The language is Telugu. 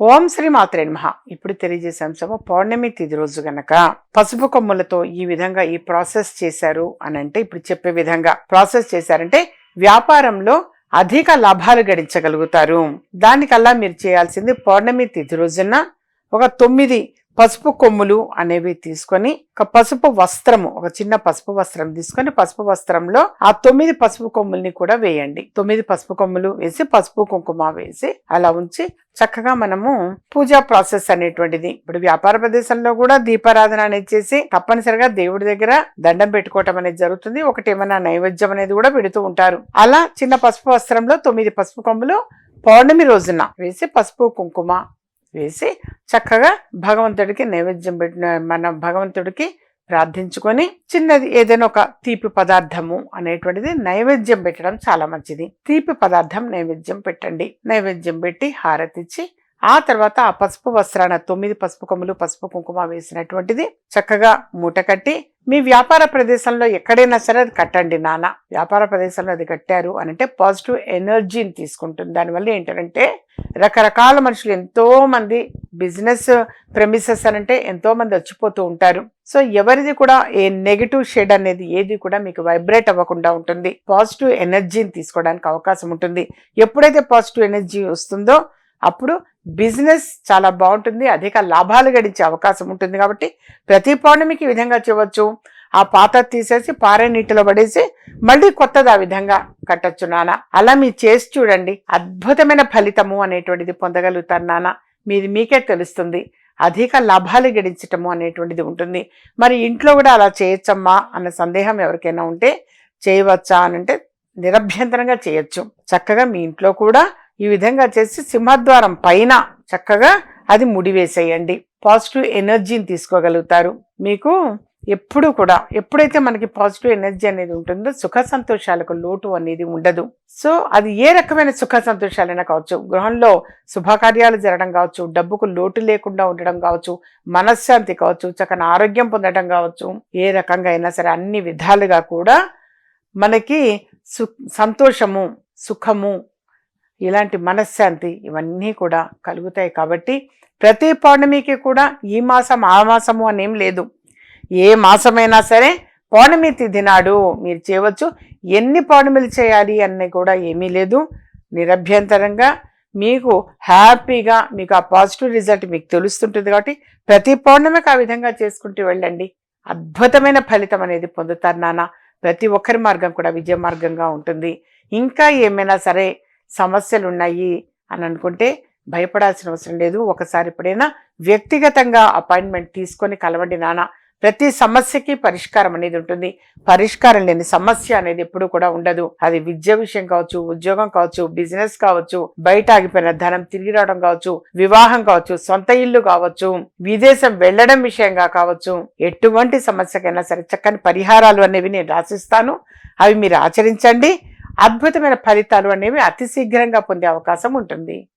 ఓం శ్రీ మాత్రే మహా ఇప్పుడు తెలియజేసే అంశము పౌర్ణమి తిది రోజు గనక పసుపు కొమ్ములతో ఈ విధంగా ఈ ప్రాసెస్ చేశారు అని అంటే ఇప్పుడు చెప్పే విధంగా ప్రాసెస్ చేశారంటే వ్యాపారంలో అధిక లాభాలు గడించగలుగుతారు. దానికల్లా మీరు చేయాల్సింది పౌర్ణమి తిథి రోజున ఒక తొమ్మిది పసుపు కొమ్ములు అనేవి తీసుకొని ఒక పసుపు వస్త్రము ఒక చిన్న పసుపు వస్త్రం తీసుకొని పసుపు వస్త్రంలో ఆ తొమ్మిది పసుపు కొమ్ముల్ని కూడా వేయండి. తొమ్మిది పసుపు కొమ్ములు వేసి పసుపు కుంకుమ వేసి అలా ఉంచి చక్కగా మనము పూజా ప్రాసెస్ అనేటువంటిది. ఇప్పుడు వ్యాపార ప్రదేశంలో కూడా దీపారాధన అనేది చేసి తప్పనిసరిగా దేవుడి దగ్గర దండం పెట్టుకోవటం అనేది జరుగుతుంది. ఒకటి ఏమైనా నైవేద్యం అనేది కూడా పెడుతూ ఉంటారు. అలా చిన్న పసుపు వస్త్రంలో తొమ్మిది పసుపు కొమ్ములు పౌర్ణమి రోజున వేసి పసుపు కుంకుమ వేసి చక్కగా భగవంతుడికి నైవేద్యం పెట్టిన మన భగవంతుడికి ప్రార్థించుకొని చిన్నది ఏదైనా ఒక తీపి పదార్థము అనేటువంటిది నైవేద్యం పెట్టడం చాలా మంచిది. తీపి పదార్థం నైవేద్యం పెట్టండి. నైవేద్యం పెట్టి హారతిచ్చి ఆ తర్వాత ఆ పసుపు వస్త్రాన తొమ్మిది పసుపు కొమ్ములు పసుపు కుంకుమ వేసినటువంటిది చక్కగా మూట కట్టి మీ వ్యాపార ప్రదేశంలో ఎక్కడైనా సరే అది కట్టండి నాన్న. వ్యాపార ప్రదేశంలో అది కట్టారు అని అంటే పాజిటివ్ ఎనర్జీని తీసుకుంటుంది. దానివల్ల ఏంటంటే రకరకాల మనుషులు ఎంతోమంది బిజినెస్ ప్రెమిసెస్ అని అంటే ఎంతోమంది వచ్చిపోతూ ఉంటారు. సో ఎవరిది కూడా ఏ నెగిటివ్ షేడ్ అనేది ఏది కూడా మీకు వైబ్రేట్ అవ్వకుండా ఉంటుంది. పాజిటివ్ ఎనర్జీని తీసుకోవడానికి అవకాశం ఉంటుంది. ఎప్పుడైతే పాజిటివ్ ఎనర్జీ వస్తుందో అప్పుడు బిజినెస్ చాలా బాగుంటుంది అధిక లాభాలు గడించే అవకాశం ఉంటుంది కాబట్టి ప్రతి పౌర్ణమికి ఈ విధంగా చేయవచ్చు. ఆ పాత తీసేసి పారే నీటిలో పడేసి మళ్ళీ కొత్తది ఆ విధంగా కట్టొచ్చు నాన్న. అలా మీరు చేసి చూడండి. అద్భుతమైన ఫలితము అనేటువంటిది పొందగలుగుతారు నాన్న. మీది మీకే తెలుస్తుంది. అధిక లాభాలు గడించటము అనేటువంటిది ఉంటుంది. మరి ఇంట్లో కూడా అలా చేయొచ్చమ్మా అన్న సందేహం ఎవరికైనా ఉంటే చేయవచ్చా అని అంటే నిరభ్యంతరంగా చేయొచ్చు. చక్కగా మీ ఇంట్లో కూడా ఈ విధంగా చేసి సింహద్వారం పైన చక్కగా అది ముడివేసేయండి. పాజిటివ్ ఎనర్జీని తీసుకోగలుగుతారు. మీకు ఎప్పుడు కూడా ఎప్పుడైతే మనకి పాజిటివ్ ఎనర్జీ అనేది ఉంటుందో సుఖ సంతోషాలకు లోటు అనేది ఉండదు. సో అది ఏ రకమైన సుఖ సంతోషాలైనా కావచ్చు గృహంలో శుభకార్యాలు జరగడం కావచ్చు డబ్బుకు లోటు లేకుండా ఉండడం కావచ్చు మనశ్శాంతి కావచ్చు చక్కని ఆరోగ్యం పొందడం కావచ్చు ఏ రకంగా అయినా సరే అన్ని విధాలుగా కూడా మనకి సు సంతోషము సుఖము ఇలాంటి మనశ్శాంతి ఇవన్నీ కూడా కలుగుతాయి కాబట్టి ప్రతి పౌర్ణమికి కూడా ఈ మాసం ఆ మాసము అనేం లేదు. ఏ మాసమైనా సరే పౌర్ణమి తిథి నాడు మీరు చేయవచ్చు. ఎన్ని పౌర్ణమిలు చేయాలి అన్నీ కూడా ఏమీ లేదు. నిరభ్యంతరంగా మీకు హ్యాపీగా మీకు ఆ పాజిటివ్ రిజల్ట్ మీకు తెలుస్తుంటుంది కాబట్టి ప్రతి పౌర్ణమికి ఆ విధంగా చేసుకుంటూ వెళ్ళండి. అద్భుతమైన ఫలితం అనేది పొందుతారు నాన్న. ప్రతి ఒక్కరి మార్గం కూడా విజయ మార్గంగా ఉంటుంది. ఇంకా ఏమైనా సరే సమస్యలు ఉన్నాయి అని అనుకుంటే భయపడాల్సిన అవసరం లేదు. ఒకసారి ఎప్పుడైనా వ్యక్తిగతంగా అపాయింట్మెంట్ తీసుకొని కలవండి నాన్న. ప్రతి సమస్యకి పరిష్కారం అనేది ఉంటుంది. పరిష్కారం లేని సమస్య అనేది ఎప్పుడు కూడా ఉండదు. అది విద్య విషయం కావచ్చు ఉద్యోగం కావచ్చు బిజినెస్ కావచ్చు బయట ఆగిపోయిన ధనం తిరిగి రావడం కావచ్చు వివాహం కావచ్చు సొంత ఇల్లు కావచ్చు విదేశం వెళ్ళడం విషయంగా కావచ్చు ఎటువంటి సమస్యకైనా సరే చక్కని పరిహారాలు అనేవి నేను రాసిస్తాను. అవి మీరు ఆచరించండి. అద్భుతమైన ఫలితాలు అనేవి అతి శీఘ్రంగా పొందే అవకాశం ఉంటుంది.